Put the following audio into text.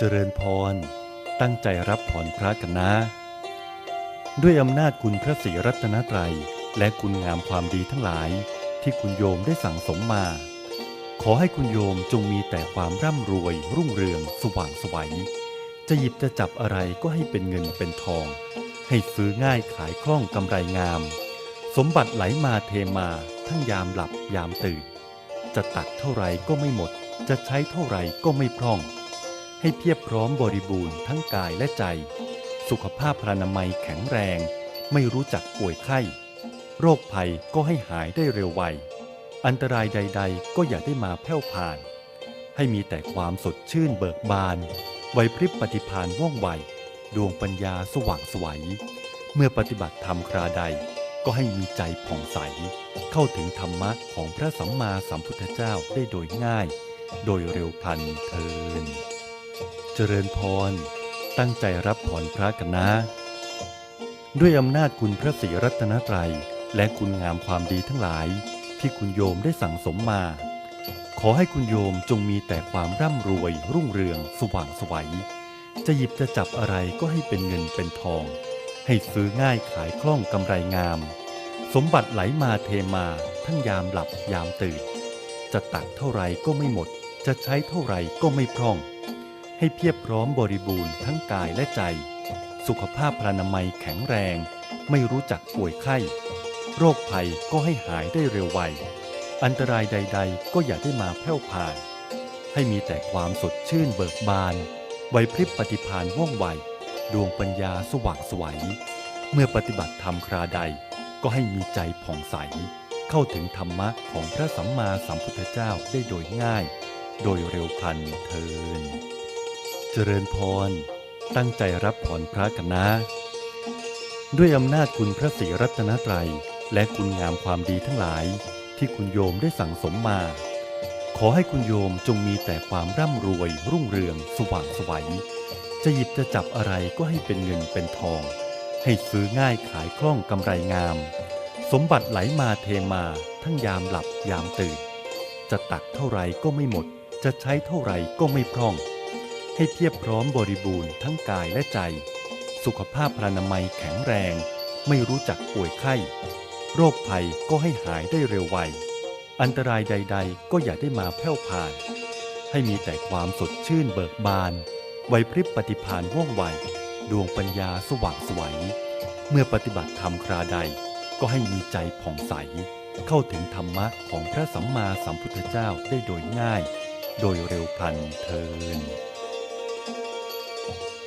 เจริญพร ตั้งใจรับผ่อนพระกันนะ ด้วยอำนาจคุณพระศรีรัตนตรัย และคุณงามความดีทั้งหลาย ที่คุณโยมได้สั่งสมมา ขอให้คุณโยมจงมีแต่ความร่ำรวย รุ่งเรือง สว่างไสวัย จะหยิบจะจับอะไรก็ให้เป็นเงินเป็นทอง ให้ซื้อง่ายขายคล่องกำไรงาม สมบัติไหลมาเทมาทั้งยามหลับยามตื่น จะตักเท่าไรก็ไม่หมด จะใช้เท่าไรก็ไม่พร่อง ให้เพียบพร้อมบริบูรณ์ทั้งกายและใจ สุขภาพพรรณนามัยแข็งแรง ไม่รู้จักป่วยไข้ โรคภัยก็ให้หายได้เร็วไว อันตรายใด ๆ ก็อย่าได้มาแผ่วผ่าน ให้มีแต่ความสดชื่นเบิกบานไหวพริบปฏิภาณว่องไว ดวงปัญญาสว่างไสวัย เมื่อปฏิบัติธรรมคราใดก็ให้มีใจผ่องใส เข้าถึงธรรมะของพระสัมมาสัมพุทธเจ้าได้โดยง่าย โดยเร็วพลันเทิน เจริญพร ตั้งใจรับผ่อนพระกันนะ ด้วยอำนาจคุณพระศรีรัตนตรัย และคุณงามความดีทั้งหลาย ที่คุณโยมได้สั่งสมมา ขอให้คุณโยมจงมีแต่ความร่ำรวย รุ่งเรือง สว่างไสวัย จะหยิบจะจับอะไรก็ให้เป็นเงินเป็นทอง ให้ซื้อง่ายขายคล่องกำไรงาม สมบัติไหลมาเทมาทั้งยามหลับยามตื่น จะตักเท่าไรก็ไม่หมด จะใช้เท่าไรก็ไม่พร่อง ให้เพียบพร้อมบริบูรณ์ทั้งกายและใจ สุขภาพพรรณนามัยแข็งแรง ไม่รู้จักป่วยไข้ โรคภัยก็ให้หายได้เร็วไว อันตรายใด ๆ ก็อย่าได้มาแผ่ผ่าน ให้มีแต่ความสดชื่นเบิกบานไหวพริบปฏิภาณว่องไว ดวงปัญญาสว่างไสวัย เมื่อปฏิบัติธรรมคราใด ก็ให้มีใจผ่องใส เข้าถึงธรรมะของพระสัมมาสัมพุทธเจ้าได้โดยง่าย โดยเร็วพันเทิน เจริญพร ตั้งใจรับผ่อนพระกันนะ ด้วยอำนาจคุณพระศรีรัตนตรัย และคุณงามความดีทั้งหลาย ที่คุณโยมได้สั่งสมมา ขอให้คุณโยมจงมีแต่ความร่ำรวย รุ่งเรือง สว่างไสวัย จะหยิบจะจับอะไรก็ให้เป็นเงินเป็นทอง ให้ซื้อง่ายขายคล่องกำไรงาม สมบัติไหลมาเทมาทั้งยามหลับยามตื่น จะตักเท่าไรก็ไม่หมด จะใช้เท่าไรก็ไม่พร่อง ให้เพียบพร้อมบริบูรณ์ทั้งกายและใจ สุขภาพพรรณนามัยแข็งแรง ไม่รู้จักป่วยไข้ โรคภัยก็ให้หายได้เร็วไว อันตรายใด ๆ ก็อย่าได้มาแผ่วผ่าน ให้มีแต่ความสดชื่นเบิกบานไหวพริบปฏิภาณว่องไว ดวงปัญญาสว่างไสวยเมื่อปฏิบัติธรรมคราใด ก็ให้มีใจผ่องใส เข้าถึงธรรมะของพระสัมมาสัมพุทธเจ้าได้โดยง่าย โดยเร็วพันเทิน Thank you.